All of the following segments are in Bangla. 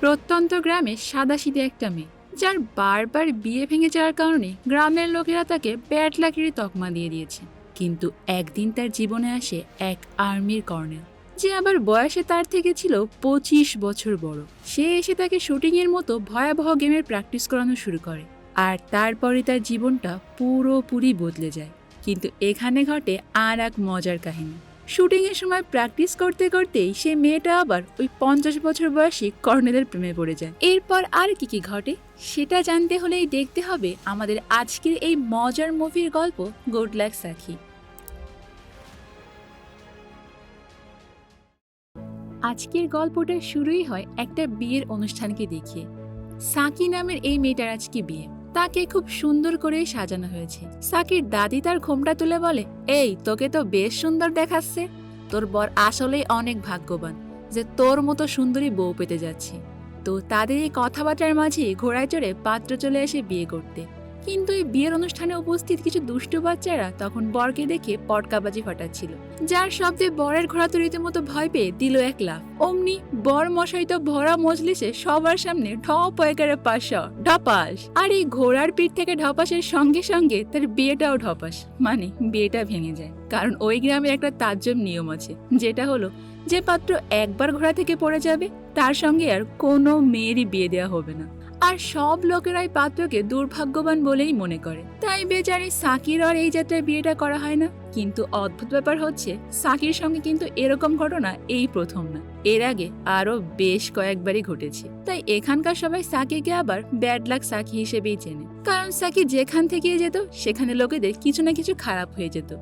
প্রত্যন্ত গ্রামে সাদাসিধে একটা মেয়ে, যার বারবার বিয়ে ভেঙে যাওয়ার কারণে গ্রামের লোকেরা তাকে ব্যাট লাকিরি তকমা দিয়ে দিয়েছে। কিন্তু একদিন তার জীবনে আসে এক আর্মির কর্নেল, যে আবার বয়সে তার থেকে ছিল পঁচিশ বছর বড়। সে এসে তাকে শুটিংয়ের মতো ভয়াবহ গেমের প্র্যাকটিস করানো শুরু করে আর তারপরে তার জীবনটা পুরোপুরি বদলে যায়। কিন্তু এখানে ঘটে আর এক মজার কাহিনী। শুটিংয়ের সময় প্র্যাকটিস করতে করতেই সে মেয়েটা আবার ওই পঞ্চাশ বছর বয়সী কর্নেলের প্রেমে পড়ে যায়। এরপর আর কি কি ঘটে সেটা জানতে হলেই দেখতে হবে আমাদের আজকের এই মজার মুভির গল্প গুড লাক সাখি আজকের গল্পটা শুরুই হয় একটা বিয়ের অনুষ্ঠানকে দেখিয়ে। সাকি নামের এই মেয়েটার আজকে বিয়ে। তাকে খুব সুন্দর করে সাজানো হয়েছে। সাকির দাদি তার ঘোমটা তুলে বলে, এই, তোকে তো বেশ সুন্দর দেখাচ্ছে। তোর বর আসলেই অনেক ভাগ্যবান যে তোর মতো সুন্দরী বউ পেতে যাচ্ছে। তো তাদের এই কথাবার্তার মাঝে ঘোড়ায় চড়ে পাত্র চলে এসে বিয়ে করতে। কিন্তু এই বিয়ের অনুষ্ঠানে উপস্থিত কিছু দুষ্ট বাচ্চারা তখন বরকে দেখে পটকাবাজি ফাটাচ্ছিল। যার শব্দে বরের ঘোড়া তো রীতিমতো ভয় পেয়ে দিল এক লাফ। অমনি বর মশাই তো ভরা মজলিসে সবার সামনে ঢপ একারে পাশ ঢপাস। আর এই ঘোড়ার পিঠ থেকে ঢপাসের সঙ্গে সঙ্গে তার বিয়েটাও ঢপাস। মানে বিয়েটা ভেঙে যায়। কারণ ওই গ্রামের একটা তাজ্জব নিয়ম আছে, যেটা হলো যে পাত্র একবার ঘোড়া থেকে পড়ে যাবে, তার সঙ্গে আর কোনো মেয়েরই বিয়ে দেওয়া হবে না। আর সব লোকেরাই পাত্রকে দুর্ভাগ্যবান বলেই মনে করে। তাই বেচারি সাকির আর এই যাত্রায় বিয়েটা করা হয় না। কিন্তু অদ্ভুত ব্যাপার হচ্ছে, সাকির সঙ্গে কিন্তু এরকম ঘটনা এই প্রথম না। এর আগে আরও বেশ কয়েকবারই ঘটেছে। তাই এখানকার সবাই সাকিকে আবার ব্যাড লাক সাকি হিসেবেই চেনে। কারণ সাকি যেখান থেকে যেত, সেখানে লোকেদের কিছু না কিছু খারাপ হয়ে যেত।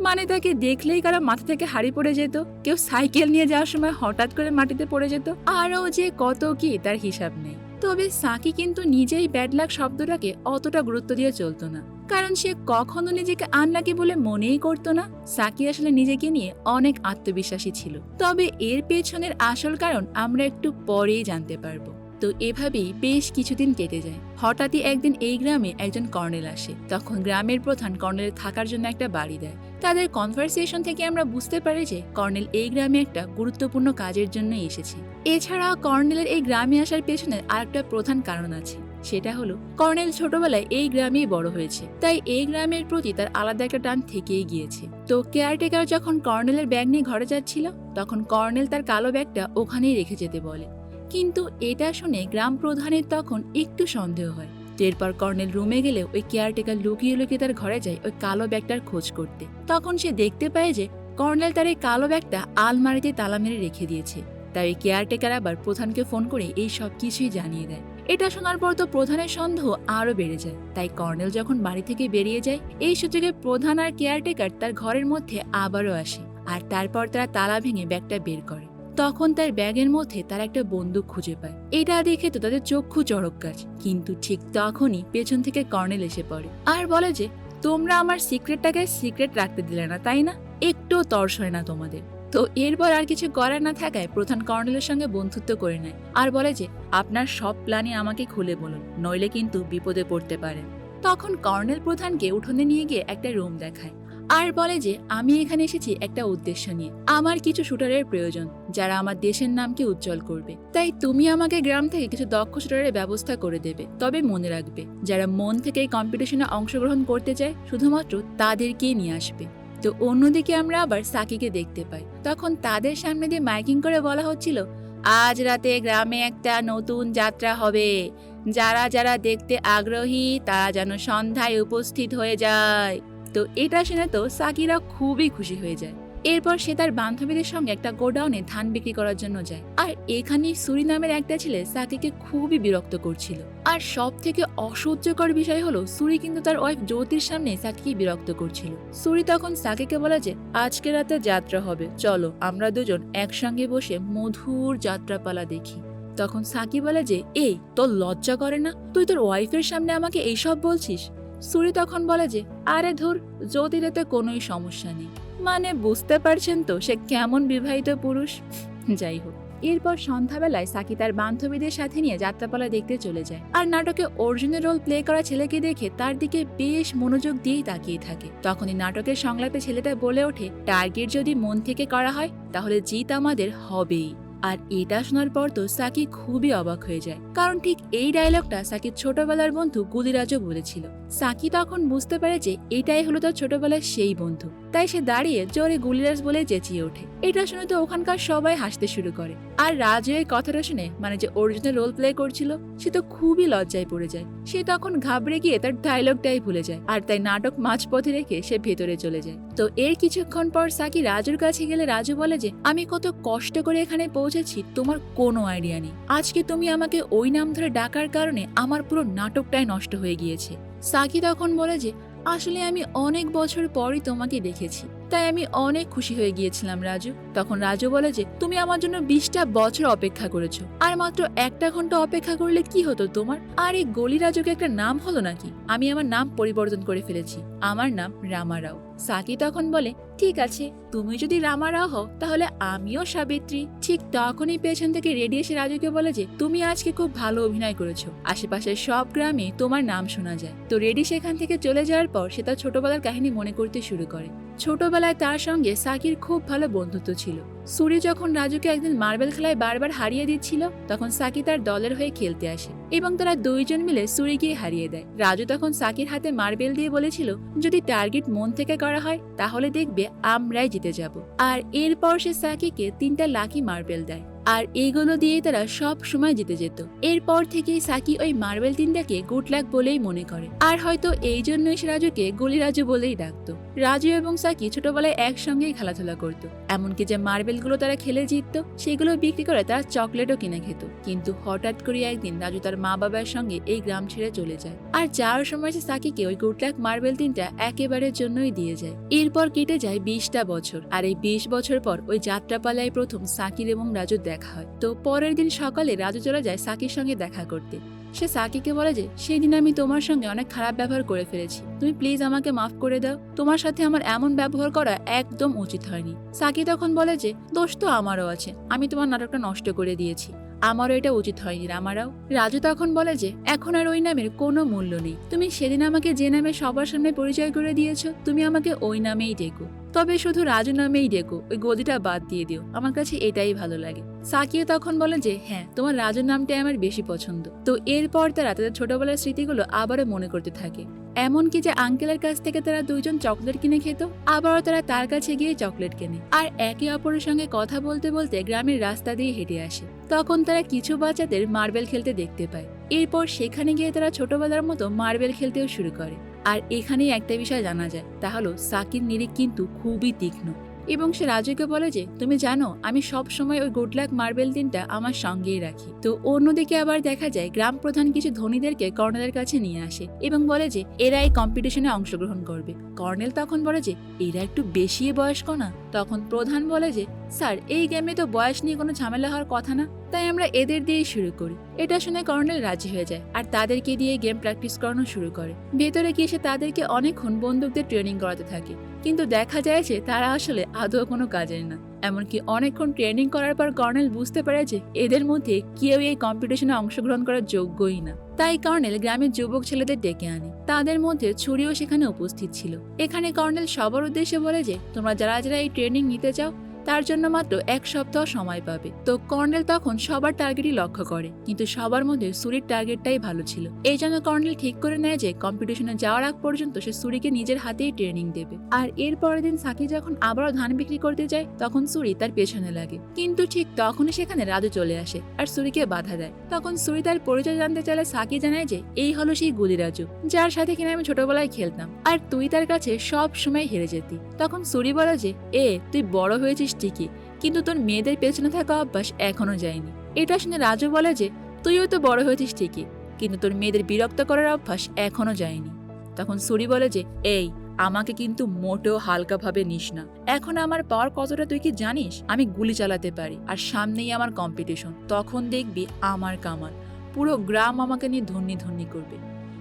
মানে তাকে দেখলেই কারও মাথা থেকে হাড়ি পড়ে যেত, কেউ সাইকেল নিয়ে যাওয়ার সময় হঠাৎ করে মাটিতে পড়ে যেত। আরও যে কত কি, তার হিসাব নেই। তবে সাকি কিন্তু নিজেই ব্যাড লাক শব্দটাকে অতটা গুরুত্ব দিয়ে চলতো না। কারণ সে কখনো নিজেকে আনলাকি বলে মনেই করতো না। সাকি আসলে নিজেকে নিয়ে অনেক আত্মবিশ্বাসী ছিল। তবে এর পেছনের আসল কারণ আমরা একটু পরেই জানতে পারব। তো এভাবেই বেশ কিছুদিন কেটে যায়। হঠাৎই একদিন এই গ্রামে একজন কর্নেল আসে। তখন গ্রামের প্রধান কর্নেলের থাকার জন্য একটা বাড়ি দেয়। তাদের কনভারসেশন থেকে আমরা বুঝতে পারি যে কর্নেল এই গ্রামে একটা গুরুত্বপূর্ণ কাজের জন্য এসেছে। এছাড়া কর্নেলের এই গ্রামে আসার পেছনে আরেকটা প্রধান কারণ আছে। সেটা হলো, কর্নেল ছোটবেলায় এই গ্রামেই বড় হয়েছে। তাই এই গ্রামের প্রতি তার আলাদা একটা টান থেকেই গিয়েছে। তো কেয়ারটেকার যখন কর্নেলের ব্যাগ নিয়ে ঘরে যাচ্ছিল, তখন কর্নেল তার কালো ব্যাগটা ওখানেই রেখে যেতে বলে। কিন্তু এটা শুনে গ্রাম প্রধানের তখন একটু সন্দেহ হয়। এরপর কর্নেল রুমে গেলে ওই কেয়ারটেকার লুকিয়ে লুকিয়ে তার ঘরে যায় ওই কালো ব্যাগটার খোঁজ করতে। তখন সে দেখতে পায় যে কর্নেল তার এই কালো ব্যাগটা আলমারিতে তালা মেরে রেখে দিয়েছে। তাই ওই কেয়ারটেকার আবার প্রধানকে ফোন করে এই সব কিছুই জানিয়ে দেয়। এটা শোনার পর তো প্রধানের সন্দেহ আরও বেড়ে যায়। তাই কর্নেল যখন বাড়ি থেকে বেরিয়ে যায়, এই সুযোগে প্রধান আর কেয়ারটেকার তার ঘরের মধ্যে আবারও আসে। আর তারপর তারা তালা ভেঙে ব্যাগটা বের করে। তখন তার ব্যাগের মধ্যে তার একটা বন্দুক খুঁজে পায়। এটা দেখে তো তাদের চক্ষু চড়ক গাছ কিন্তু ঠিক তখনই পেছন থেকে কর্নেল এসে পড়ে। আর বলে যে, তোমরা আমার সিক্রেটটাকে সিক্রেট রাখতে দিলে না, তাই না? একটু তর্স হয় না তোমাদের। তো এরপর আর কিছু করার না থাকায় প্রধান কর্নেলের সঙ্গে বন্ধুত্ব করে নেয়। আর বলে যে, আপনার সব প্ল্যানই আমাকে খুলে বলুন, নইলে কিন্তু বিপদে পড়তে পারেন। তখন কর্নেল প্রধানকে উঠোনে নিয়ে গিয়ে একটা রুম দেখায়। আর বলে যে, আমি এখানে এসেছি একটা উদ্দেশ্য নিয়ে। আমার কিছু শুটারের প্রয়োজন, যারা আমার দেশের নামকে উজ্জ্বল করবে। তাই তুমি আমাকে গ্রাম থেকে কিছু দক্ষ শুটারের ব্যবস্থা করে দেবে। তবে মনে রাখবে, যারা মন থেকে এই কম্পিটিশনে অংশগ্রহণ করতে চায়, শুধুমাত্র তাদেরকেই নিয়ে আসবে। তো অন্যদিকে আমরা আবার সাকিকে দেখতে পাই। তখন তাদের সামনে দিয়ে মাইকিং করে বলা হচ্ছিল, আজ রাতে গ্রামে একটা নতুন যাত্রা হবে। যারা যারা দেখতে আগ্রহী, তারা যেন সন্ধ্যায় উপস্থিত হয়ে যায়। তো এটা শুনে তো সাকিরা খুবই খুশি হয়ে যায়। এরপর সে তার বান্ধবীদের সঙ্গে একটা গোডাউনে ধান বিক্রি করার জন্য যায়। আর এখানে সুরি নামের একটা ছেলে সাকিকে খুবই বিরক্ত করছিল। আর সব থেকে অসহ্যকর বিষয় হলো, সুরি কিন্তু তার ওয়াইফ জ্যোতির সামনে সাকিকে বিরক্ত করছিল। সুরি তখন সাকিকে বলে যে, আজকে রাতে যাত্রা হবে। চলো, আমরা দুজন একসঙ্গে বসে মধুর যাত্রাপালা দেখি। তখন সাকি বলে যে, এই, তোর লজ্জা করে না? তুই তোর ওয়াইফের সামনে আমাকে এইসব বলছিস? সুরি তখন বলে যে, আরে ধুর জ্যোতির এতে কোনোই সমস্যা নেই। মানে বুঝতে পারছেন তো, সে কেমন বিবাহিত পুরুষ? যাই হোক, এরপর সন্ধ্যাবেলায় সাকি তার বান্ধবীদের সাথে নিয়ে যাত্রাপালা দেখতে চলে যায়। আর নাটকে অর্জুনের রোল প্লে করা ছেলেকে দেখে তার দিকে বেশ মনোযোগ দিয়েই তাকিয়ে থাকে। তখনই নাটকের সংলাপে ছেলেটা বলে ওঠে, টার্গেট যদি মন থেকে করা হয়, তাহলে জিত আমাদের হবেই। আর এটা শোনার পর তো সাকি খুবই অবাক হয়ে যায়। কারণ ঠিক এই ডায়লগটা সাকির ছোটবেলার বন্ধু গুলিরাজও বলেছিল। সাকি তখন বুঝতে পারে যে এটাই হলো তার ছোটবেলার সেই বন্ধু। তাই সে দাঁড়িয়ে জোরে গুলিরাজ বলে চেঁচিয়ে ওঠে। এটা শুনে তো ওখানকার সবাই হাসতে শুরু করে। আর রাজু এই কথাটা শুনে মানে যে অরিজিনাল রোল প্লে করছিল, সে তো খুবই লজ্জায় পড়ে যায়। সে তখন ঘাবড়ে গিয়ে তার ডায়লগটাই ভুলে যায়, আর তাই নাটক মাঝপথে রেখে সে ভেতরে চলে যায়। তো এর কিছুক্ষণ পর সাকি রাজুর কাছে গেলে রাজু বলে যে, আমি কত কষ্ট করে এখানে পৌঁছেছি, তোমার কোনো আইডিয়া নেই। আজকে তুমি আমাকে ওই নাম ধরে ডাকার কারণে আমার পুরো নাটকটাই নষ্ট হয়ে গিয়েছে। সাকি তখন বলে যে, আসলে আমি অনেক বছর পরই তোমাকে দেখেছি। তাই আমি অনেক খুশি হয়ে গিয়েছিলাম, রাজু। তখন রাজু বলে যে, তুমি আমার জন্য বিশটা বছর অপেক্ষা করেছ। আর মাত্র একটা ঘণ্টা অপেক্ষা করলে কি হতো তোমার? আর এই গলি রাজুকে একটা নাম হলো নাকি? আমি আমার নাম পরিবর্তন করে ফেলেছি। আমার নাম রামারাও সাকি তখন বলে, ঠিক আছে, তুমি যদি রামারাও হও, তাহলে আমিও সাবিত্রী। ঠিক তখনই পেছন থেকে রেডি এসে রাজুকে বলে যে, তুমি আজকে খুব ভালো অভিনয় করেছ। আশেপাশের সব গ্রামে তোমার নাম শোনা যায়। তো রেডি সেখান থেকে চলে যাওয়ার পর সে তার ছোটবেলার কাহিনী মনে করতে শুরু করে। ছোটবেলায় তার সঙ্গে সাকির খুব ভালো বন্ধুত্ব ছিল। সুরি যখন রাজুকে একদিন মার্বেল খেলায় বারবার হারিয়ে দিচ্ছিল, তখন সাকি তার দলের হয়ে খেলতে আসে। এবং তারা দুইজন মিলে সুরিকে হারিয়ে দেয়। রাজু তখন সাকির হাতে মার্বেল দিয়ে বলেছিল, যদি টার্গেট মন থেকে করা হয়, তাহলে দেখবে আমরাই জিতে যাব। আর এরপর সে সাকিকে তিনটা লাকি মার্বেল দেয়। আর এইগুলো দিয়ে তারা সব সময় জিতে যেত। এরপর থেকেই সাকি ওই মার্বেল তিনটাকে গুড লাক বলেই মনে করে। আর হয়তো এই জন্যই সে রাজুকে গুলি রাজু বলেই ডাকতো। রাজু এবং সাকি ছোটবেলায় একসঙ্গেই খেলাধুলা করতো। এমনকি যে মার্বেলগুলো তারা খেলে জিততো, সেগুলো বিক্রি করে তারা চকলেটও কিনে খেত। কিন্তু হঠাৎ করে একদিন রাজু তার মা বাবার সঙ্গে এই গ্রাম ছেড়ে চলে যায়। আর যাওয়ার সময় সে সাকিকে ওই গুড লাক মার্বেল তিনটা একেবারের জন্যই দিয়ে যায়। এরপর কেটে যায় বিশটা বছর। আর এই বিশ বছর পর ওই যাত্রাপালায় প্রথম সাকির এবং রাজুর দেখা হয়। তো পরের দিন সকালে রাজু চলে যায় সাকির সঙ্গে দেখা করতে। সে সাকিকে বলে যে সেই দিন আমি তোমার সঙ্গে অনেক খারাপ ব্যবহার করে ফেলেছি। তুমি প্লিজ আমাকে মাফ করে দাও। তোমার সাথে আমার এমন ব্যবহার করা একদম উচিত হয়নি। সাকি তখন বলে যে, দোষ তো আমারও আছে। আমি তোমার নাটকটা নষ্ট করে দিয়েছি। আমারও এটা উচিত হয়নি রামারাও। রাজু তখন বলে যে, এখন আর ওই নামের কোনো মূল্য নেই। তুমি সেদিন আমাকে যে নামে সবার সামনে পরিচয় করে দিয়েছ, তুমি আমাকে ওই নামেই ডেকো। তবে শুধু রাজু নামেই ডেকো, ওই গদিটা বাদ দিয়ে দিও। আমার কাছে এটাই ভালো লাগে। সাকিও তখন বলে যে হ্যাঁ তোমার রাজুর নামটাই আমার বেশি পছন্দ। তো এরপর তারা, তাদের ছোটবেলার স্মৃতিগুলো আবারও মনে করতে থাকে। এমনকি যে আঙ্কেলের কাছ থেকে তারা দুইজন চকলেট কিনে খেত, আবারও তারা তার কাছে গিয়ে চকলেট কেনে। আর একে অপরের সঙ্গে কথা বলতে বলতে গ্রামের রাস্তা দিয়ে হেঁটে আসে। তখন তারা কিছু বাচ্চাদের মার্বেল খেলতে দেখতে পায়। এরপর সেখানে গিয়ে তারা ছোটবেলার মতো মার্বেল খেলতেও শুরু করে। আর এখানেই একটা বিষয় জানা যায়, তা হলো সাকির নিরিখ কিন্তু খুবই তীক্ষ্ণ। এবং সে রাজুকে বলে যে, তুমি জানো, আমি সব সময় ওই গুড লাক মার্বেল দিনটা আমার সঙ্গেই রাখি। তো অন্যদিকে আবার দেখা যায়, গ্রাম প্রধান কিছু ধনীদেরকে কর্নেলের কাছে নিয়ে আসে এবং বলে যে, এরা এই কম্পিটিশনে অংশগ্রহণ করবে। কর্নেল তখন বলে যে, এরা একটু বেশি বয়স্ক না? তখন প্রধান বলে যে, স্যার, এই গেমে তো বয়স নিয়ে কোনো ঝামেলা হওয়ার কথা না, তাই আমরা এদের দিয়েই শুরু করি। এটা শুনে কর্নেল রাজি হয়ে যায় আর তাদেরকে দিয়ে গেম প্র্যাকটিস করানো শুরু করে। ভেতরে গিয়ে সে তাদেরকে অনেকক্ষণ বন্দুকদের ট্রেনিং করাতে থাকে। কিন্তু দেখা যায় যে তারা আসলে আদৌ কোনো কাজের না। এমনকি অনেকক্ষণ ট্রেনিং করার পর কর্নেল বুঝতে পারে যে এদের মধ্যে কেউ এই কম্পিটিশনে অংশগ্রহণ করার যোগ্যই না। তাই কর্নেল গ্রামের যুবক ছেলেদের ডেকে আনে। তাদের মধ্যে ছুরিও সেখানে উপস্থিত ছিল। এখানে কর্নেল সবার উদ্দেশ্যে বলে যে, তোমরা যারা যারা এই ট্রেনিং নিতে চাও তার জন্য মাত্র এক সপ্তাহ সময় পাবে। তো কর্নেল তখন সবার টার্গেটই লক্ষ্য করে, কিন্তু সবার মধ্যে সুরির টার্গেটটাই ভালো ছিল। এই জন্য কর্নেল ঠিক করে নেয় যে কম্পিটিশনে যাওয়ার আগ পর্যন্ত সে সুরিকে নিজের হাতেই ট্রেনিং দেবে। আর এর পরের দিন সাকি যখন আবারও ধান বিক্রি করতে যায়, তখন সুরি তার পেছনে লাগে। কিন্তু ঠিক তখনই সেখানে রাজু চলে আসে আর সুরিকে বাধা দেয়। তখন সুরি তার পরিচয় জানতে চাইলে সাকি জানায় যে, এই হলো সেই গুলি রাজু, যার সাথে কিনা আমি ছোটবেলায় খেলতাম। আর তুই তার কাছে সব সময় হেরে যেতি। তখন সুরি বলে যে, এ, তুই বড় হয়েছিস ঠিকই, কিন্তু তোর মেয়েদের পেছনে থাকা অভ্যাস এখনও যায়নি। এটা শুনে রাজু বলে যে, তুইও তো বড় হয়েছিস ঠিকই, কিন্তু তোর মেয়েদের বিরক্ত করার অভ্যাস এখনও যায়নি। তখন সুরি বলে যে, এই, আমাকে কিন্তু মোটেও হালকাভাবে নিস না। এখন আমার পাওয়ার কতটা তুই কি জানিস? আমি গুলি চালাতে পারি, আর সামনেই আমার কম্পিটিশন তখন দেখবি আমার কামাল। পুরো গ্রাম আমাকে নিয়ে ধন্যি ধন্যি করবে।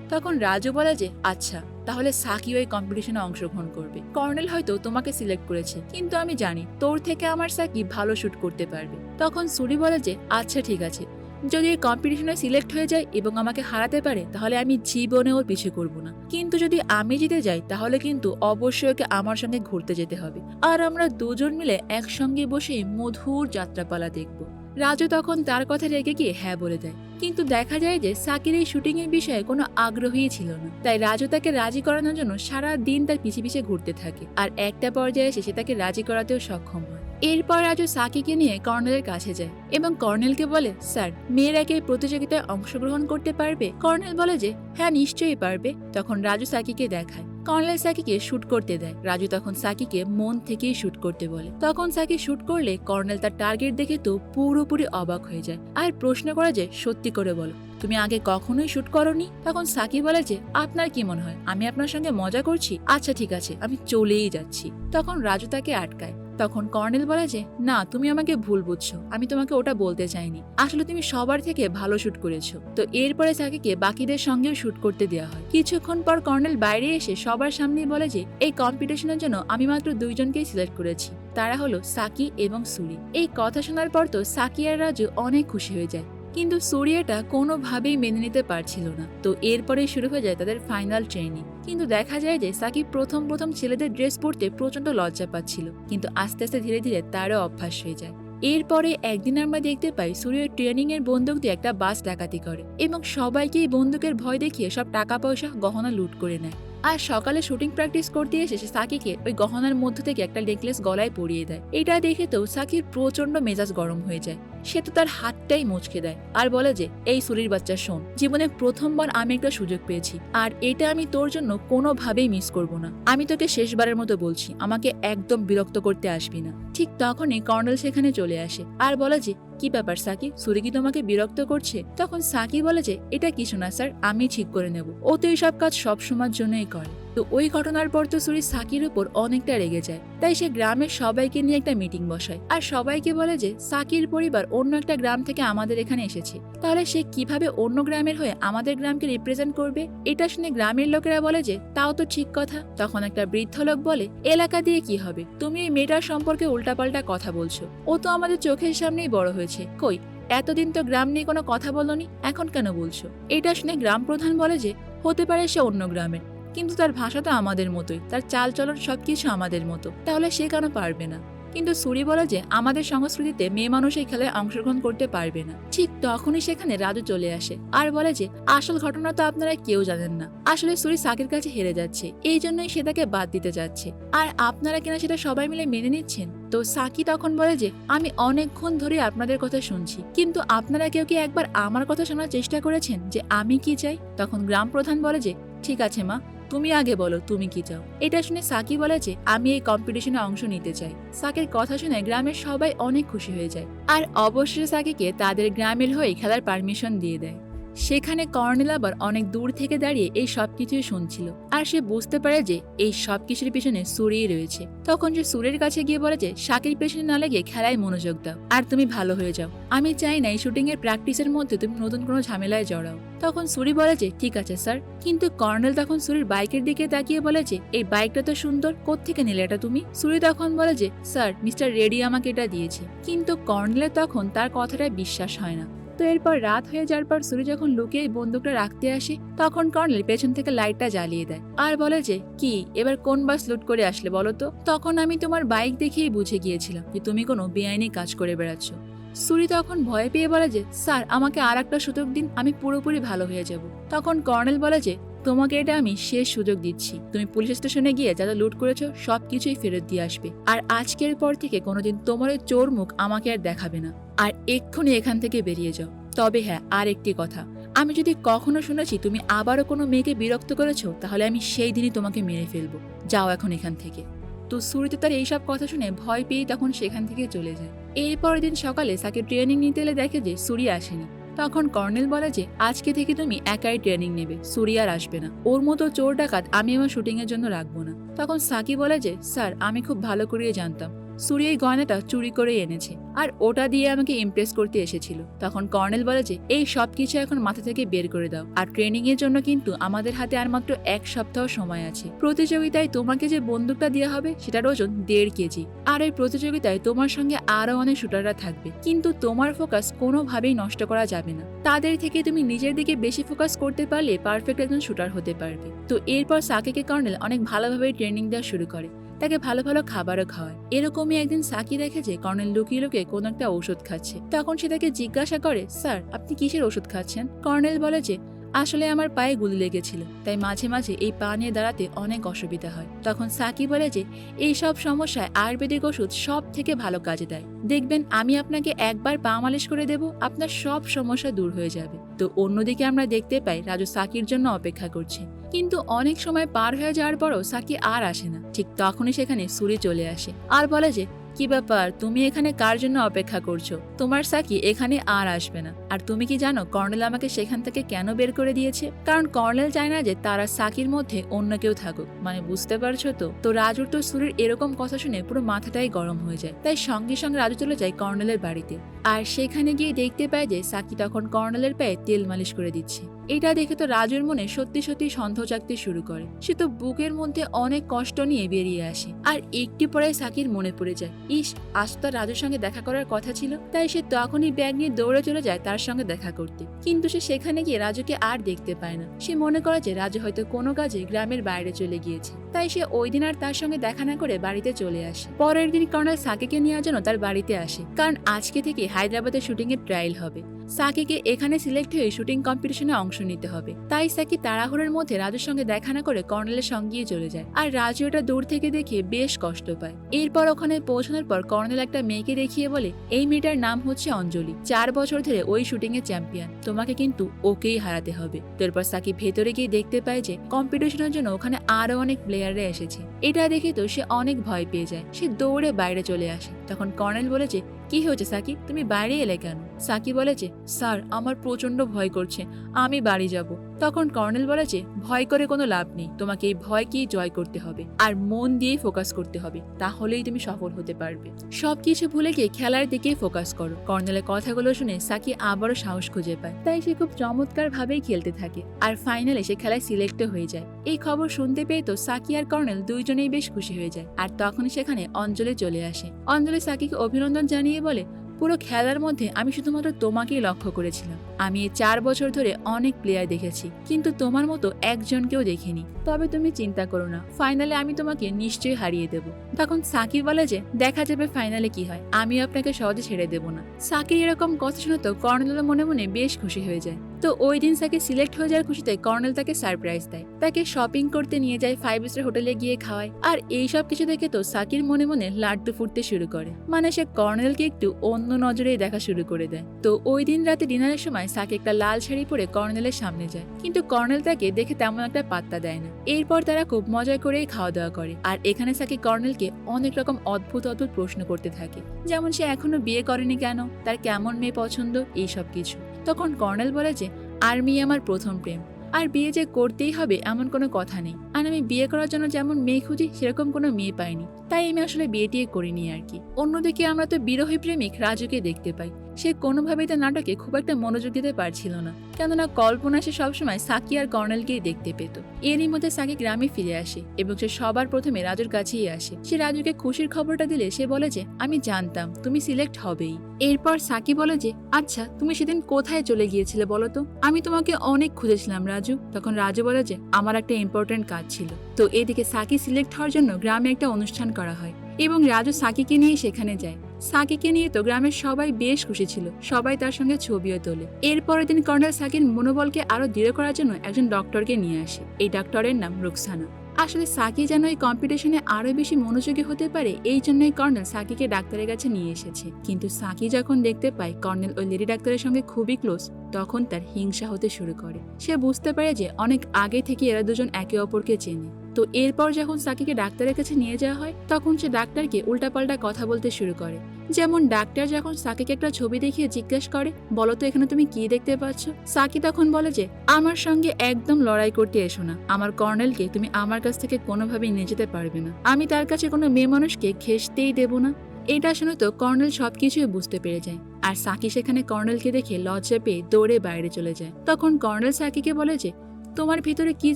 তখন রাজু বলে যে আচ্ছা। তাহলে সাকিও এই কম্পিটিশনে অংশগ্রহণ করবে। কর্নেল হয়তো তোমাকে সিলেক্ট করেছে, কিন্তু আমি জানি তোর থেকে আমার সাকি ভালো শুট করতে পারবে। তখন সুরি বলে যে আচ্ছা ঠিক আছে। যদি এই কম্পিটিশনে সিলেক্ট হয়ে যায় এবং আমাকে হারাতে পারে, তাহলে আমি জীবনে ওর পিছু করব না। কিন্তু যদি আমি জিতে যাই, তাহলে কিন্তু অবশ্যই ওকে আমার সঙ্গে ঘুরতে যেতে হবে। আর আমরা দুজন মিলে একসঙ্গে বসে মধুর যাত্রাপালা দেখব। রাজু তখন তার কথা রেগে গিয়ে হ্যাঁ বলে দেয়। কিন্তু দেখা যায় যে সাকির এই শুটিং এর বিষয়ে কোনো আগ্রহী ছিল না। তাই রাজু তাকে রাজি করানোর জন্য সারা দিন তার পিছে পিছে ঘুরতে থাকে আর একটা পর্যায়ে এসে সে তাকে রাজি করাতেও সক্ষম হয়। এরপর রাজু সাকিকে নিয়ে কর্নেলের কাছে যায় এবং কর্নেলকে বলে, স্যার, মেয়েরা কি প্রতিযোগিতায় অংশগ্রহণ করতে পারবে? কর্নেল বলে যে হ্যাঁ নিশ্চয়ই পারবে। তখন রাজু সাকিকে দেখায়। কর্নেল সাকিকে শ্যুট করতে দেয়। রাজু তখন সাকিকে মন থেকেই শ্যুট করতে বলে। তখন সাকি শ্যুট করলে কর্নেল তার টার্গেট দেখে তো পুরোপুরি অবাক হয়ে যায় আর প্রশ্ন করা যে, সত্যি করে বলো, তুমি আগে কখনোই শুট করনি? তখন সাকি বলে যে, আপনার কি মনে হয়? আমি আপনার সঙ্গে মজা করছি? আচ্ছা ঠিক আছে, আমি চলেই যাচ্ছি। তখন রাজু তাকে আটকায়। তখন কর্নেল বলে যে, না, তুমি আমাকে ভুল বুঝছ। আমি তোমাকে ওটা বলতে চাইনি। আসলে তুমি সবার থেকে ভালো শুট করেছ। তো এরপরে সাকিকে বাকিদের সঙ্গেও শুট করতে দেওয়া হয়। কিছুক্ষণ পর কর্নেল বাইরে এসে সবার সামনেই বলে যে, এই কম্পিটিশনের জন্য আমি মাত্র দুইজনকেই সিলেক্ট করেছি। তারা হলো সাকি এবং সুরি। এই কথা শোনার পর তো সাকি আর রাজু অনেক খুশি হয়ে যায়। কিন্তু সুরিয়াটা কোনোভাবেই মেনে নিতে পারছিল না। তো এরপরেই শুরু হয়ে যায় তাদের ফাইনাল ট্রেনিং কিন্তু দেখা যায় যে সাকিব প্রথম প্রথম ছেলেদের ড্রেস পরতে প্রচণ্ড লজ্জা পাচ্ছিল। কিন্তু আস্তে আস্তে ধীরে ধীরে তারও অভ্যাস হয়ে যায়। এরপরে একদিন আমরা দেখতে পাই সূর্য ট্রেনিং এর বন্দুক দিয়ে একটা বাস ডাকাতি করে এবং সবাইকে এই বন্দুকের ভয় দেখিয়ে সব টাকা পয়সা গহনা লুট করে নেয়। আর সকালে শুটিং প্র্যাকটিস করতে এসে সে সাকিকে ওই গহনার মধ্য থেকে একটা নেকলেস গলায় পরিয়ে দেয়। এটা দেখে তো সাকির প্রচণ্ড মেজাজ গরম হয়ে যায়। সে তো তার হাতটাই মুচকে দেয় আর বলে যে, এই সুরির বাচ্চা, শোন, জীবনে প্রথমবার আমি একটা সুযোগ পেয়েছি, আর এটা আমি তোর জন্য কোনোভাবেই মিস করব না। আমি তোকে শেষবারের মতো বলছি, আমাকে একদম বিরক্ত করতে আসবি না। ঠিক তখনই কর্নেল সেখানে চলে আসে, আর বলে যে, কি ব্যাপার সাকি সুরি কি তোমাকে বিরক্ত করছে? তখন সাকি বলে যে, এটা কিছু না, স্যার, আমি ঠিক করে নেব। ও তো এইসব কাজ সব সময়ের জন্যই করে। তো ওই ঘটনার পর তো সুরি সাকির উপর অনেকটা রেগে যায়। তাই সে গ্রামের সবাইকে নিয়ে একটা মিটিং বসায়। আর সবাইকে বলে যে, সাকির পরিবার অন্য একটা গ্রাম থেকে আমাদের এখানে এসেছে। তাহলে সে কীভাবে অন্য গ্রামের হয়ে আমাদের গ্রামকে রিপ্রেজেন্ট করবে? এটা শুনে গ্রামের লোকেরা বলে যে, তাও তো ঠিক কথা। তখন একটা বৃদ্ধ লোক বলে, এলাকা দিয়ে কি হবে? তুমি এই মেয়েটার সম্পর্কে উল্টাপাল্টা কথা বলছো। ও তো আমাদের চোখের সামনেই বড় হয়েছে। কই, এতদিন তো গ্রাম নিয়ে কোনো কথা বলনি? এখন কেন বলছো? এটা শুনে গ্রাম প্রধান বলে যে, হতে পারে সে অন্য গ্রামের। কিন্তু তার ভাষা তো আমাদের মতোই, তার চাল চলন সবকিছু আমাদের মতো। তাহলে সে কেন পারবে না? কিন্তু সুরি বলে যে, আমাদের সংস্কৃতিতে মেয়ে মানুষ এই খেলায় অংশগ্রহণ করতে পারবে না। ঠিক তখনই সেখানে রাজু চলে আসে আর বলে যে, আসল ঘটনা তো আপনারা কেউ জানেন না। আসলে সুরি সাকির কাছে হেরে যাচ্ছে। এই জন্যই সে তাকে বাদ দিতে যাচ্ছে। আর আপনারা কিনা সেটা সবাই মিলে মেনে নিচ্ছেন? তো সাকি তখন বলে যে, আমি অনেকক্ষণ ধরে আপনাদের কথা শুনছি। কিন্তু আপনারা কেউ কি একবার আমার কথা শোনার চেষ্টা করেছেন যে, আমি কি চাই? তখন গ্রাম প্রধান বলে যে, ঠিক আছে মা। তুমি আগে বলো, তুমি কি চাও? এটা শুনে সাকি বলে যে, আমি এই কম্পিটিশনে অংশ নিতে চাই। সাকির কথা শুনে গ্রামের সবাই অনেক খুশি হয়ে যায়। আর অবশেষে সাকিকে তাদের গ্রামের হয়ে খেলার পারমিশন দিয়ে দেয়। সেখানে কর্নেল আবার অনেক দূর থেকে দাঁড়িয়ে এই সব সবকিছুই শুনছিল। আর সে বুঝতে পারে যে এই সবকিছুর পিছনে সুরেই রয়েছে। তখন সে সুরের কাছে গিয়ে বলে যে, শাকির পেছনে না লেগে খেলায় মনোযোগ দাও, আর তুমি ভালো হয়ে যাও। আমি চাই না এই শুটিং এর প্র্যাকটিসের মধ্যে তুমি নতুন কোনো ঝামেলায় জড়াও। তখন সুরি বলে যে, ঠিক আছে স্যার কিন্তু কর্নেল তখন সুরির বাইকের দিকে তাকিয়ে বলে যে, এই বাইকটা তো সুন্দর, কোত্থেকে নিলে এটা তুমি? সুরি তখন বলে যে স্যার মিস্টার রেডি আমাকে এটা দিয়েছে। কিন্তু কর্নেলের তখন তার কথাটা বিশ্বাস হয় না। তো এরপর রাত হয়ে যাওয়ার পর সুরি যখন লুকিয়ে বন্দুকটা রাখতে আসে, তখন কর্নেল পেছন থেকে লাইটটা জ্বালিয়ে দেয়। আর বলে যে, কি? এবার কোন বাস লুট করে আসলে বলো তো? তখন আমি তোমার বাইক দেখেই বুঝে গিয়েছিলাম যে তুমি কোনো বেআইনি কাজ করে বেড়াচ্ছ। সুরি তখন ভয় পেয়ে বলে যে, স্যার, আমাকে আর একটা সুযোগ দিন, আমি পুরোপুরি ভালো হয়ে যাব। তখন কর্নেল বলে যে তোমাকে এটা আমি শেষ সুযোগ দিচ্ছি। তুমি পুলিশ স্টেশনে গিয়ে যা যা লুট করেছ, সবকিছুই ফেরত দিয়ে আসবে। আর আজকের পর থেকে কোনোদিন তোমার চোর মুখ আমাকে আর দেখাবে না। আর এক্ষুনি এখান থেকে বেরিয়ে যাও। তবে হ্যাঁ আর একটি কথা। আমি যদি কখনো শুনেছি তুমি আবারও কোনো মেয়েকে বিরক্ত করেছ, তাহলে আমি সেই দিনই তোমাকে মেরে ফেলব। যাও এখন এখান থেকে। তো সুরিতে তার এইসব কথা শুনে ভয় পেয়েই তখন সেখান থেকে চলে যায়। এরপরের দিন সকালে তাকে ট্রেনিং নিতে এলে দেখে যে সুরি আসেনি। তখন কর্নেল বলে যে, আজকে থেকে তুমি একাই ট্রেনিং নেবে সুরি আর আসবে না। ওর মতো চোর ডাকাত আমি আমার শুটিং এর জন্য রাখব না। তখন সাকি বলে যে, স্যার, আমি খুব ভালো করিয়ে জানতাম। সুরি এই গয়নাটা চুরি করে এনেছে। আর ওটা দিয়ে আমাকে ইমপ্রেস করতে এসেছিল। তখন কর্নেল বলে যে, এই সব কিছু এখন মাথা থেকে বের করে দাও। আর ট্রেনিং এর জন্য কিন্তু আমাদের হাতে আর মাত্র এক সপ্তাহ সময় আছে। প্রতিযোগিতায় তোমাকে যে বন্দুকটা দেওয়া হবে, সেটার ওজন দেড় কেজি। আর এই প্রতিযোগিতায় তোমার সঙ্গে আরও অনেক শুটাররা থাকবে। কিন্তু তোমার ফোকাস কোনোভাবেই নষ্ট করা যাবে না। তাদের থেকে তুমি নিজের দিকে বেশি ফোকাস করতে পারলে পারফেক্ট একজন শুটার হতে পারবে। তো এরপর সাকিকে কর্নেল অনেক ভালোভাবে ট্রেনিং দেওয়া শুরু করে। তাকে ভালো ভালো খাবারও খাওয়ায়। এরকমই একদিন সাকি দেখে যে কর্নেল লুকিয়ে লুকিয়ে কোনো একটা ওষুধ খাচ্ছে। তখন সে তাকে জিজ্ঞাসা করে, স্যার, আপনি কিসের ওষুধ খাচ্ছেন? কর্নেল বলে যে আসলে আমার পায়ে গুলি লেগেছিল, তাই মাঝে মাঝে এই পা নিয়ে দাঁড়াতে অনেক অসুবিধা হয়। তখন সাকি বলে যে, এই সব সমস্যায় আয়ুর্বেদিক ওষুধ সব থেকে ভালো কাজে দেয়। দেখবেন আমি আপনাকে একবার পা মালিশ করে দেব, আপনার সব সমস্যা দূর হয়ে যাবে। তো অন্যদিকে আমরা দেখতে পাই রাজু সাকির জন্য অপেক্ষা করছে। কিন্তু অনেক সময় পার হয়ে যাওয়ার পরও সাকি আর আসে না। ঠিক তখনই সেখানে সুরি চলে আসে। আর বলে যে কি ব্যাপার? তুমি এখানে কার জন্য অপেক্ষা করছ? তোমার সাকি এখানে আর আসবে না। আর তুমি কি জানো, কর্নেল আমাকে সেখান থেকে কেন বের করে দিয়েছে? কারণ কর্নেল চায় না যে তারা সাকির মধ্যে অন্য কেউ থাকুক। মানে বুঝতে পারছ তো? তো রাজুর তো সুরের এরকম কথা শুনে পুরো মাথাটাই গরম হয়ে যায়। তাই সঙ্গে সঙ্গে রাজু চলে যায় কর্নেলের বাড়িতে। আর সেখানে গিয়ে দেখতে পায় যে সাকি তখন কর্নেলের পায়ে তেল মালিশ করে দিচ্ছে। এটা দেখে তো রাজুর মনে সত্যি সত্যি সন্দেহ জাগতে শুরু করে। সে তো বুকের মধ্যে অনেক কষ্ট নিয়ে বেরিয়ে আসে। আর একটি পরে সাকির মনে পড়ে যায়। ইস, আজ তো রাজুর সঙ্গে দেখা করার কথা ছিল, তাই সে তখনই ব্যাগ নিয়ে দৌড়ে চলে যায় তার সঙ্গে দেখা করতে। কিন্তু সে সেখানে গিয়ে রাজুকে আর দেখতে পায় না। সে মনে করে যে রাজু হয়তো কোনো কাজে গ্রামের বাইরে চলে গিয়েছে। তাই সে ওই দিন আর তার সঙ্গে দেখা না করে বাড়িতে চলে আসে। পরের দিন কর্নেল সাকিকে নেওয়ার জন্য তার বাড়িতে আসে। কারণ আজকে থেকে হায়দ্রাবাদে শুটিং এর ট্রায়াল হবে। সাকিকে এখানে সিলেক্ট হয়ে শুটিং কম্পিটিশনে অংশ নিতে হবে। তাই সাকি তাড়াহুড়োর মধ্যে রাজুর সঙ্গে দেখা না করে কর্নেলের সঙ্গেই চলে যায়। আর রাজু এটা দূর থেকে দেখে বেশ কষ্ট পায়। এরপর ওখানে পৌঁছানোর পর কর্নেল একটা মেয়েকে দেখিয়ে বলে, এই মেয়েটার নাম হচ্ছে অঞ্জলি। চার বছর ধরে ওই শুটিং এর চ্যাম্পিয়ন। তোমাকে কিন্তু ওকেই হারাতে হবে। তারপর সাকি ভেতরে গিয়ে দেখতে পায় যে কম্পিটিশনের জন্য ওখানে আরও অনেক প্লেয়াররা এসেছে। এটা দেখে তো সে অনেক ভয় পেয়ে যায়। সে দৌড়ে বাইরে চলে আসে। তখন কর্নেল বলে যে কি হয়েছে সাকি তুমি বাইরে এলে কেন? সাকি বলে যে, স্যার, আমার প্রচণ্ড ভয় করছে, আমি বাড়ি যাব। তখন কর্নেল বলে যে, ভয় করে কোনো লাভ নেই, তোমাকে এই ভয়কেই জয় করতে হবে, আর মন দিয়ে ফোকাস করতে হবে, তাহলেই তুমি সফল হতে পারবে। সব কিছু ভুলে গিয়ে খেলার দিকেই ফোকাস করো। কর্নেলের কথাগুলো শুনে সাকি আবারও সাহস খুঁজে পায়। তাই সে খুব চমৎকার ভাবেই খেলতে থাকে, আর ফাইনালে সে খেলায় সিলেক্টও হয়ে যায়। এই খবর শুনতে পেয়ে তো সাকি আর কর্নেল দুইজনেই বেশ খুশি হয়ে যায়, আর তখন সেখানে অঞ্জলি চলে আসে। অঞ্জলি সাকিকে অভিনন্দন জানিয়ে বলে, পুরো খেলার মধ্যে আমি শুধুমাত্র তোমাকেই লক্ষ্য করেছিলাম। আমি এই চার বছর ধরে অনেক প্লেয়ার দেখেছি, কিন্তু তোমার মতো একজনকেও দেখিনি। তবে তুমি চিন্তা করো না ফাইনালে আমি তোমাকে নিশ্চয়ই হারিয়ে দেব। তখন সাকি বলে যে, দেখা যাবে ফাইনালে কি হয়, আমি আপনাকে সহজে ছেড়ে দেব না। সাকির এরকম কথা শুনে তো কর্নেল মনে মনে বেশ খুশি হয়ে যায়। তো ওই দিন সাকি সিলেক্ট হয়ে যাওয়ার খুশিতে কর্নেল তাকে সারপ্রাইজ দেয়। তাকে শপিং করতে নিয়ে যায় ফাইভ স্টার হোটেলে গিয়ে খাওয়ায়। আর এই সব কিছু দেখে তো সাকির মনে মনে লাড্ডু ফুটতে শুরু করে। মানে সে কর্নেলকে একটু অন্য নজরেই দেখা শুরু করে দেয়। তো ওই দিন রাতে ডিনারের সময় সাকি একটা লাল শাড়ি পরে কর্নেলের সামনে যায়। কিন্তু কর্নেল তাকে দেখে তেমন একটা পাত্তা দেয় না। এরপর তারা খুব মজা করেই খাওয়া দাওয়া করে। আর এখানে সাকি কর্নেলকে অনেক রকম অদ্ভুত অদ্ভুত প্রশ্ন করতে থাকে। যেমন সে এখনও বিয়ে করেনি কেন? তার কেমন মেয়ে পছন্দ? এই সব কিছু। তখন কর্নেল বলে যে, আর্মি আমার প্রথম প্রেম। আর বিয়ে যে করতেই হবে এমন কোনো কথা নেই। আর আমি বিয়ে করার জন্য যেমন মেয়ে খুঁজি, সেরকম কোনো মেয়ে পাইনি। তাই আমি আসলে বিয়ে টিয়ে করিনি আর কি। অন্যদিকে আমরা তো বিরোহী প্রেমিক রাজুকে দেখতে পাই। সে কোনোভাবেই তার নাটকে খুব একটা মনোযোগ দিতে পারছিল না। কেননা কল্পনা সে সবসময় সাকি আর কর্নেলকেই দেখতে পেত। এরই মধ্যে সাকি গ্রামে ফিরে আসে এবং সে সবার প্রথমে রাজুর কাছেই আসে। সে রাজুকে খুশির খবরটা দিলে সে বলে যে, আমি জানতাম, তুমি সিলেক্ট হবেই। এরপর সাকি বলে যে আচ্ছা তুমি সেদিন কোথায় চলে গিয়েছিলে বলো তো? আমি তোমাকে অনেক খুঁজেছিলাম, রাজু। তখন রাজু বলে যে, আমার একটা ইম্পর্টেন্ট কাজ ছিল। তো এদিকে সাকি সিলেক্ট হওয়ার জন্য গ্রামে একটা অনুষ্ঠান করা হয়। এবং রাজু সাকিকে নিয়ে সেখানে যায়। সাকিকে নিয়ে তো গ্রামের সবাই বেশ খুশি ছিল। সবাই তার সঙ্গে ছবিও তোলে। এরপরের দিন কর্নেল সাকির মনোবলকে আরও দৃঢ় করার জন্য একজন ডক্টরকে নিয়ে আসে। এই ডক্টরের নাম রুকসানা। আসলে সাকি যেন এই কম্পিটিশনে আরও বেশি মনোযোগী হতে পারে, এই জন্যই কর্নেল সাকিকে ডাক্তারের কাছে নিয়ে এসেছে। কিন্তু সাকি যখন দেখতে পায়, কর্নেল ওই লেডি ডাক্তারের সঙ্গে খুবই ক্লোজ তখন তার হিংসা হতে শুরু করে। সে বুঝতে পারে যে অনেক আগে থেকে এরা দুজন একে অপরকে চেনে। তো এরপর যখন সাকিকে ডাক্তারের কাছে নিয়ে যাওয়া হয়, তখন সে ডাক্তারকে উল্টাপাল্টা কথা বলতে শুরু করে। যেমন ডাক্তার যখন সাকিকে একটা ছবি দেখিয়ে জিজ্ঞেস করে, বলো তো এখানে তুমি কি দেখতে পাচ্ছ? সাকি তখন বলে যে, আমার সঙ্গে একদম লড়াই করতে এসো না। আমার কর্নেলকে তুমি আমার কাছ থেকে কোনোভাবেই নিয়ে যেতে পারবে না। আমি তার কাছে কোনো মেয়ে মানুষকে ঘেসতেই দেব না। এটা শুনে তো কর্নেল সবকিছুই বুঝতে পেরে যায়। আর সাকি সেখানে কর্নেলকে দেখে লজ্জা পেয়ে দৌড়ে বাইরে চলে যায়। তখন কর্নেল সাকিকে বলে যে, তোমার ভিতরে কি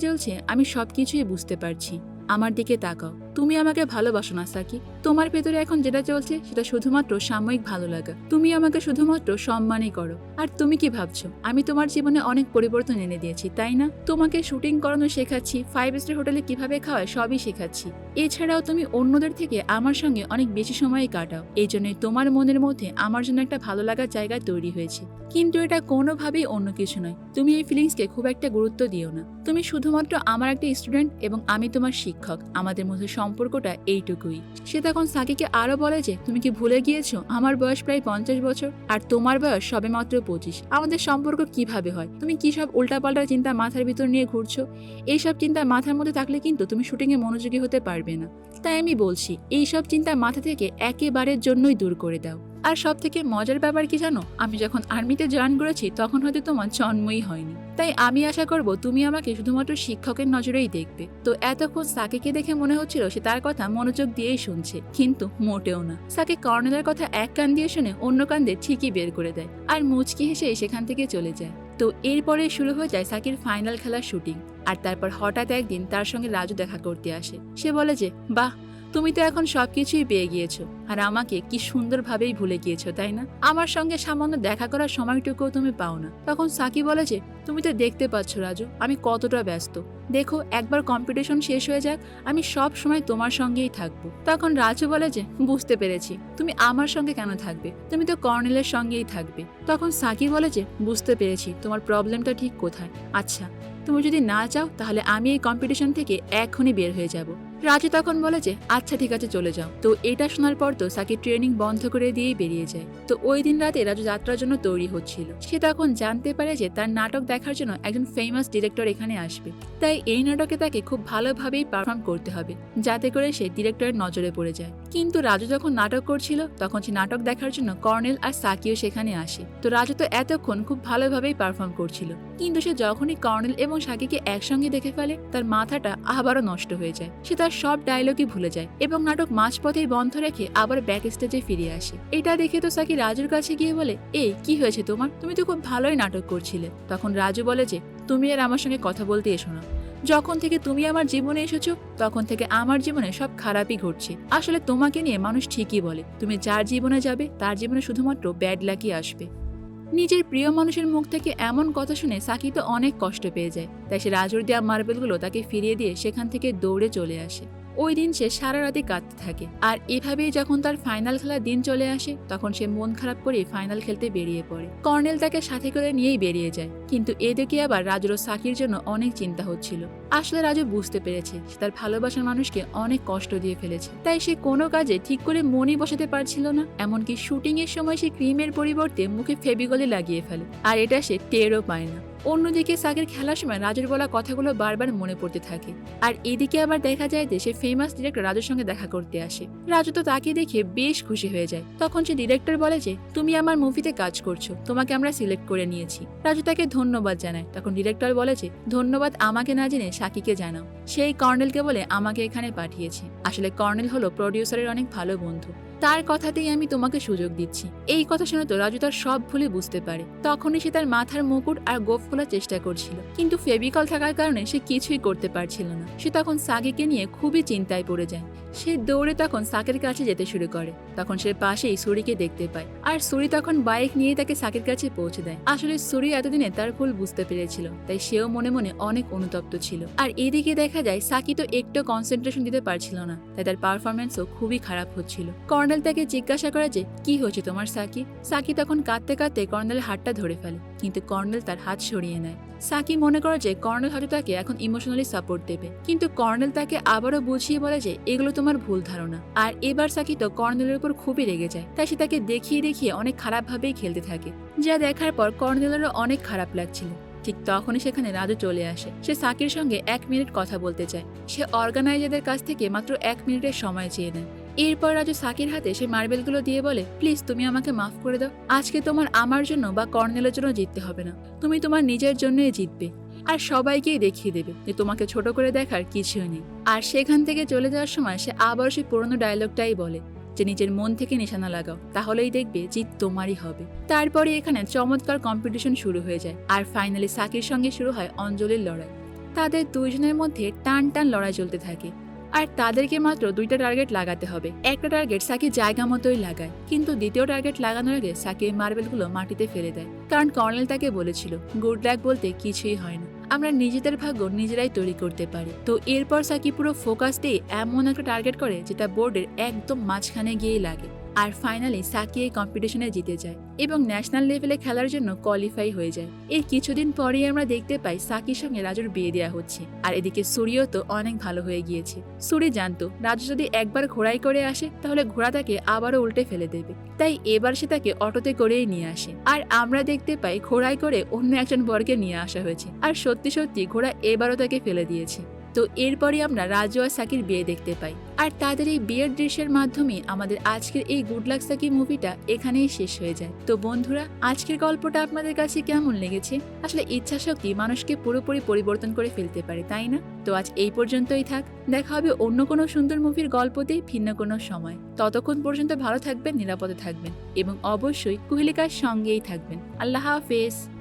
চলছে আমি সবকিছুই বুঝতে পারছি। আমার দিকে তাকাও। তুমি আমাকে ভালোবাসো না, সাকি। তোমার ভেতরে এখন যেটা চলছে, সেটা শুধুমাত্র সাময়িক ভালো লাগা। তুমি আমাকে শুধুমাত্র সম্মানই করো। আর তুমি কি ভাবছ? আমি তোমার জীবনে অনেক পরিবর্তন এনে দিয়েছি, তাই না? তোমাকে শুটিং করানো শেখাচ্ছি ফাইভ স্টার হোটেলে কীভাবে খাওয়ায় সবই শেখাচ্ছি। এছাড়াও তুমি অন্যদের থেকে আমার সঙ্গে অনেক বেশি সময় কাটাও। এই জন্যই তোমার মনের মধ্যে আমার জন্য একটা ভালো লাগার জায়গা তৈরি হয়েছে। কিন্তু এটা কোনোভাবেই অন্য কিছু নয়। তুমি এই ফিলিংসকে খুব একটা গুরুত্ব দিও না। তুমি শুধুমাত্র আমার একটা স্টুডেন্ট এবং আমি তোমার শিক্ষক। আমাদের মধ্যে সম্পর্কটা এইটুকুই। সে তখন সাকিকে আরও বলে যে, তুমি কি ভুলে গিয়েছো? আমার বয়স প্রায় পঞ্চাশ বছর, আর তোমার বয়স সবে মাত্র পঁচিশ। আমাদের সম্পর্ক কীভাবে হয়? তুমি কি সব উল্টাপাল্টা চিন্তা মাথার ভিতর নিয়ে ঘুরছো? এইসব চিন্তা মাথার মধ্যে থাকলে কিন্তু তুমি শুটিংয়ে মনোযোগী হতে পারবে না। তাই আমি বলছি এইসব চিন্তা মাথা থেকে একেবারের জন্যই দূর করে দাও। আর সব থেকে মজার ব্যাপার কি জানো? আমি যখন আর্মিতে জয়েন করেছি, তখন হয়তো তোমার জন্মই হয়নি। তাই আমি আশা করব তুমি আমাকে শুধুমাত্র শিক্ষকের নজরেই দেখবে। তো এতক্ষণ সাকিকে দেখে মনে হচ্ছিল সে তার কথা মনোযোগ দিয়েই শুনছে, কিন্তু মোটেও না। সাকে কর্নেলের কথা এক কান দিয়ে শুনে অন্য কান্দে ঠিকই বের করে দেয় আর মুচকি হেসে সেখান থেকে চলে যায়। তো এরপরে শুরু হয়ে যায় সাকির ফাইনাল খেলার শুটিং। আর তারপর হঠাৎ একদিন তার সঙ্গে রাজু দেখা করতে আসে। সে বলে যে, বাহ তুমি তো এখন সবকিছুই পেয়ে গিয়েছো। আর আমাকে কি সুন্দরভাবেই ভুলে গিয়েছো, তাই না? আমার সঙ্গে সামান্য দেখা করার সময়টুকুও তুমি পাও না। তখন সাকি বলে যে, তুমি তো দেখতে পাচ্ছ, রাজু, আমি কতটা ব্যস্ত। দেখো, একবার কম্পিটিশন শেষ হয়ে যাক, আমি সব সময় তোমার সঙ্গেই থাকব। তখন রাজু বলে যে, বুঝতে পেরেছি। তুমি আমার সঙ্গে কেন থাকবে? তুমি তো কর্নেলের সঙ্গেই থাকবে। তখন সাকি বলে যে, বুঝতে পেরেছি, তোমার প্রবলেমটা ঠিক কোথায়? আচ্ছা তুমি যদি না চাও, তাহলে আমি এই কম্পিটিশন থেকে এখনই বের হয়ে যাব। রাজু তখন বলে যে আচ্ছা ঠিক আছে, চলে যাও। তো এটা শোনার পর তো সাকি ট্রেনিং বন্ধ করে দিয়েই বেরিয়ে যায়। তো ওই দিন রাতে রাজু যাত্রার জন্য তৈরি হচ্ছিল। সে তখন জানতে পারে যে, তার নাটক দেখার জন্য একজন ফেমাস ডিরেক্টর এখানে আসবে। তাই এই নাটকে তাকে খুব ভালোভাবেই পারফর্ম করতে হবে, যাতে করে সে ডিরেক্টরের নজরে পড়ে যায়। কিন্তু রাজু যখন নাটক করছিল, তখন সে নাটক দেখার জন্য কর্নেল আর সাকিও সেখানে আসে। তো রাজু তো এতক্ষণ খুব ভালোভাবেই পারফর্ম করছিল। কিন্তু সে যখনই কর্নেল এবং সাকিকে একসঙ্গে দেখে ফেলে, তার মাথাটা আবারও নষ্ট হয়ে যায়। সে তার সব ডায়লগই ভুলে যায় এবং নাটক মাঝপথেই বন্ধ রেখে আবার ব্যাক স্টেজে ফিরে আসে। এটা দেখে তো সাকি রাজুর কাছে গিয়ে বলে এই কি হয়েছে তোমার? তুমি তো খুব ভালোই নাটক করছিলে। তখন রাজু বলে যে, তুমি আর আমার সঙ্গে কথা বলতে এসো না। যখন থেকে তুমি আমার জীবনে এসেছ, তখন থেকে আমার জীবনে সব খারাপই ঘটছে। আসলে তোমাকে নিয়ে মানুষ ঠিকই বলে, তুমি যার জীবনে যাবে, তার জীবনে শুধুমাত্র ব্যাড লাকি আসবে। নিজের প্রিয় মানুষের মুখ থেকে এমন কথা শুনে সাকি তো অনেক কষ্ট পেয়ে যায়। তাই সে রাজুর দেওয়া মার্বেলগুলো তাকে ফিরিয়ে দিয়ে সেখান থেকে দৌড়ে চলে আসে। ওই দিন সে সারা রাতে কাঁদতে থাকে। আর এভাবেই যখন তার ফাইনাল খেলার দিন চলে আসে, তখন সে মন খারাপ করে ফাইনাল খেলতে বেরিয়ে পড়ে। কর্নেল তাকে সাথে করে নিয়েই বেরিয়ে যায়। কিন্তু এদিকে আবার রাজুর সাকির জন্য অনেক চিন্তা হচ্ছিল। আসলে রাজু বুঝতে পেরেছে, সে তার ভালোবাসার মানুষকে অনেক কষ্ট দিয়ে ফেলেছে। তাই সে কোনো কাজে ঠিক করে মনই বসাতে পারছিল না। এমনকি শুটিং এর সময় সে ক্রিমের পরিবর্তে মুখে ফেবিগলে লাগিয়ে ফেলে। আর এটা সে টেরও পায় না। অন্যদিকে সাকের খেলার সময় রাজুর বলা কথাগুলো বারবার মনে পড়তে থাকে। আর এদিকে আবার দেখা যায় যে সে ফেমাস ডিরেক্টর রাজুর সঙ্গে দেখা করতে আসে। রাজু তো তাকে দেখে বেশ খুশি হয়ে যায়। তখন সে ডিরেক্টর বলে যে, তুমি আমার মুভিতে কাজ করছ, তোমাকে আমরা সিলেক্ট করে নিয়েছি। রাজু তাকে ধন্যবাদ জানায়। তখন ডিরেক্টর বলে যে, ধন্যবাদ আমাকে না জেনে সাকিকে জানাও। সেই কর্নেলকে বলে, আমাকে এখানে পাঠিয়েছে। আসলে কর্নেল হলো প্রডিউসারের অনেক ভালো বন্ধু। তার কথাতেই আমি তোমাকে সুযোগ দিচ্ছি। এই কথা শুনে তো রাজু তার সব ভুলে বুঝতে পারে। তখনই সে তার মাথার মুকুট আর গোফ খোলার চেষ্টা করছিল। কিন্তু ফেবিকল থাকার কারণে সে কিছুই করতে পারছিল না। সে তখন সাগিকে নিয়ে খুবই চিন্তায় পড়ে যায়। সে দৌড়ে তখন সাকের কাছে যেতে শুরু করে। তখন সে পাশেই সুরিকে দেখতে পায়। আর সুরি তখন বাইক নিয়ে তাকে সাকের কাছে পৌঁছে দেয়। আসলে সুরি এতদিনে তার ভুল বুঝতে পেরেছিল, তাই সেও মনে মনে অনেক অনুতপ্ত ছিল। আর এদিকে দেখা যায়, সাকি তো একটু কনসেন্ট্রেশন দিতে পারছিল না, তাই তার পারফরমেন্সও খুবই খারাপ হচ্ছিল। কর্নেল তাকে জিজ্ঞাসা করে যে, কি হয়েছে তোমার সাকি? সাকি তখন কাঁদতে কাঁদতে কর্নেলের হাতটা ধরে ফেলে, কিন্তু কর্নেল তার হাত সরিয়ে নেয়। সাকি মনে করে যে, কর্নেল হয়তো তাকে এখন ইমোশনালি সাপোর্ট দেবে। কিন্তু কর্নেল তাকে আবারও বুঝিয়ে বলে যে, এগুলো তোমার ভুল ধারণা। আর এবার সাকি তো কর্নেলের উপর খুবই রেগে যায়। তাই সে তাকে দেখিয়ে দেখিয়ে অনেক খারাপভাবেই খেলতে থাকে। যা দেখার পর কর্নেলেরও অনেক খারাপ লাগছিল। ঠিক তখনই সেখানে রাজু চলে আসে। সে সাকির সঙ্গে এক মিনিট কথা বলতে চায়। সে অর্গানাইজারদের কাছ থেকে মাত্র এক মিনিটের সময় চেয়ে নেয়। এরপর রাজু সাকির হাতে সে মার্বেলগুলো দিয়ে বলে, প্লিজ, তুমি আমাকে মাফ করে দাও। আজকে তোমার আমার জন্য বা কর্নেলের জন্য জিততে হবে না। তুমি তোমার নিজের জন্যই জিতবে। আর সবাইকেই দেখিয়ে দেবে যে তোমাকে ছোট করে দেখার কিছুই নেই। আর সেখান থেকে চলে যাওয়ার সময় সে আবার সেই পুরনো ডায়লগটাই বলে যে নিজের মন থেকে নিশানা লাগাও, তাহলেই দেখবে জিত তোমারই হবে। তারপরে এখানে চমৎকার কম্পিটিশন শুরু হয়ে যায় আর ফাইনালি সাকির সঙ্গে শুরু হয় অঞ্জলির লড়াই। তাদের দুইজনের মধ্যে টান টান লড়াই চলতে থাকে আর তাদেরকে মাত্র দুইটা টার্গেট লাগাতে হবে। একটা টার্গেট সাকি জায়গা মতোই লাগায়, কিন্তু দ্বিতীয় টার্গেট লাগানোর আগে সাকি মার্বেলগুলো মাটিতে ফেলে দেয়। কারণ কর্নেল তাকে বলেছিল, গুড লাক বলতে কিছুই হয় না। আমরা নিজেদের ভাগ্য নিজেরাই তৈরি করতে পারি। তো এরপর সাকিব পুরো ফোকাস দিয়ে এমন একটা টার্গেট করে যেটা বোর্ডের একদম মাঝখানে গিয়েই লাগে। আর ফাইনালি সাকি এই কম্পিটিশনে জিতে যায় এবং ন্যাশনাল লেভেলে খেলার জন্য কোয়ালিফাই হয়ে যায়। এর কিছুদিন পরেই আমরা দেখতে পাই সাকির সঙ্গে রাজুর বিয়ে দেওয়া হচ্ছে আর এদিকে সুরিও তো অনেক ভালো হয়ে গিয়েছে। সুরি জানতো, রাজু যদি একবার ঘোড়াই করে আসে, তাহলে ঘোড়া তাকে আবারও উল্টে ফেলে দেবে। তাই এবার সে তাকে অটোতে করেই নিয়ে আসে। আর আমরা দেখতে পাই ঘোড়াই করে অন্য একজন বরকে নিয়ে আসা হয়েছে। আর সত্যি সত্যি ঘোড়া এবারও তাকে ফেলে দিয়েছে। তো এরপরে আমরা রাজু আর সাকির বিয়ে দেখতে পাই। আর তাদের এই বিয়ের দৃশ্যের মাধ্যমে আমাদের আজকের এই গুড লাক সাকি মুভিটা এখানেই শেষ হয়ে যায়। তো বন্ধুরা, আজকের গল্পটা আপনাদের কাছে কেমন লেগেছে? আসলে ইচ্ছা শক্তি মানুষকে পুরোপুরি পরিবর্তন করে ফেলতে পারে, তাই না? তো আজ এই পর্যন্তই থাক। দেখা হবে অন্য কোনো সুন্দর মুভির গল্পতেই ভিন্ন কোনো সময়। ততক্ষণ পর্যন্ত ভালো থাকবেন, নিরাপদে থাকবেন এবং অবশ্যই কুহেলিকার সঙ্গেই থাকবেন। আল্লাহ হাফেজ।